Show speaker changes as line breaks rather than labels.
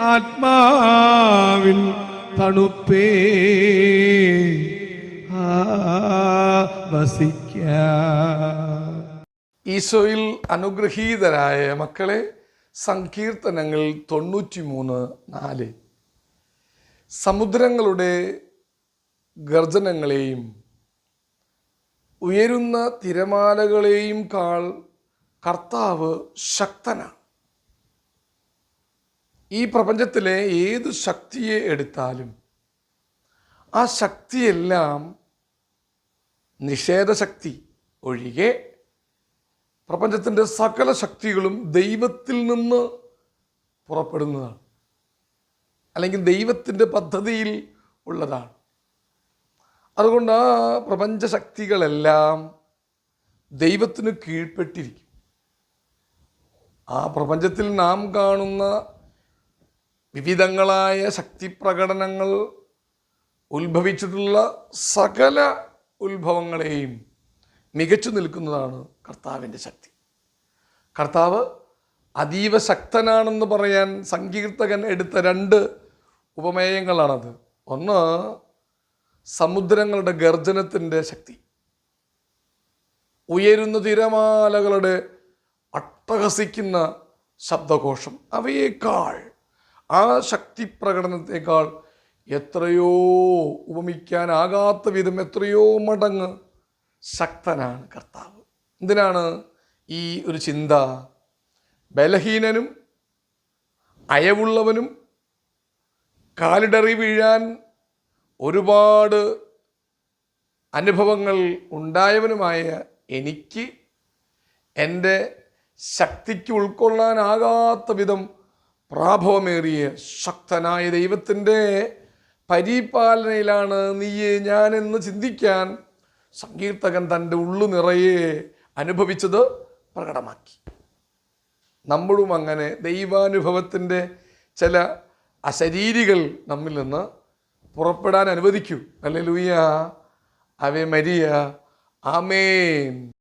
ആത്മാവിൻ തണുപ്പേ. വസിക്ക.
ഈശോയിൽ അനുഗ്രഹീതരായ മക്കളെ സങ്കീർത്തനങ്ങൾ തൊണ്ണൂറ്റിമൂന്ന് നാല്. സമുദ്രങ്ങളുടെ ഗർജനങ്ങളെയും ഉയരുന്ന തിരമാലകളെയും കാൾ കർത്താവ് ശക്തനാണ്. ഈ പ്രപഞ്ചത്തിലെ ഏത് ശക്തിയെ എടുത്താലും ആ ശക്തിയെല്ലാം നിഷേധശക്തി ഒഴികെ പ്രപഞ്ചത്തിന്റെ സകല ശക്തികളും ദൈവത്തിൽ നിന്ന് പുറപ്പെടുന്നതാണ്. അല്ലെങ്കിൽ ദൈവത്തിന്റെ പദ്ധതിയിൽ ഉള്ളതാണ്. അതുകൊണ്ട് ആ പ്രപഞ്ച ശക്തികളെല്ലാം ദൈവത്തിന് കീഴ്പ്പെട്ടിരിക്കും. ആ പ്രപഞ്ചത്തിൽ നാം കാണുന്ന വിവിധങ്ങളായ ശക്തിപ്രകടനങ്ങൾ ഉത്ഭവിച്ചിട്ടുള്ള സകല ഉത്ഭവങ്ങളെയും മികച്ചു നിൽക്കുന്നതാണ് കർത്താവിന്റെ ശക്തി. കർത്താവ് അതീവ ശക്തനാണെന്ന് പറയാൻ സങ്കീർത്തകൻ എടുത്ത രണ്ട് ഉപമേയങ്ങളാണത്. ഒന്ന് സമുദ്രങ്ങളുടെ ഗർജനത്തിന്റെ ശക്തി. ഉയരുന്ന തിരമാലകളുടെ അട്ടഹസിക്കുന്ന ശബ്ദഘോഷം അവയേക്കാൾ ആ ശക്തി പ്രകടനത്തെക്കാൾ എത്രയോ ഉപമിക്കാനാകാത്ത വിധം എത്രയോ മടങ്ങ് ശക്തനാണ് കർത്താവ്. എന്തിനാണ് ഈ ഒരു ചിന്ത? ബലഹീനനും അയവുള്ളവനും കാലിടറി വീഴാൻ ഒരുപാട് അനുഭവങ്ങൾ ഉണ്ടായവനുമായ എനിക്ക് എന്റെ ശക്തിക്ക് ഉൾക്കൊള്ളാനാകാത്ത വിധം പ്രാഭവമേറിയ ശക്തനായ ദൈവത്തിന്റെ പരിപാലനയിലാണ് നീയെ ഞാനെന്ന് ചിന്തിക്കാൻ സങ്കീർത്തകൻ തന്റെ ഉള്ളു നിറയെ അനുഭവിച്ചത് പ്രകടമാക്കി. നമ്മളും അങ്ങനെ ദൈവാനുഭവത്തിന്റെ ചില അശരീരികൾ നമ്മിൽ നിന്ന് പുറപ്പെടാൻ അനുവദിക്കൂ. അല്ലെ ലൂയ അവേ മരിയ ആമേൻ.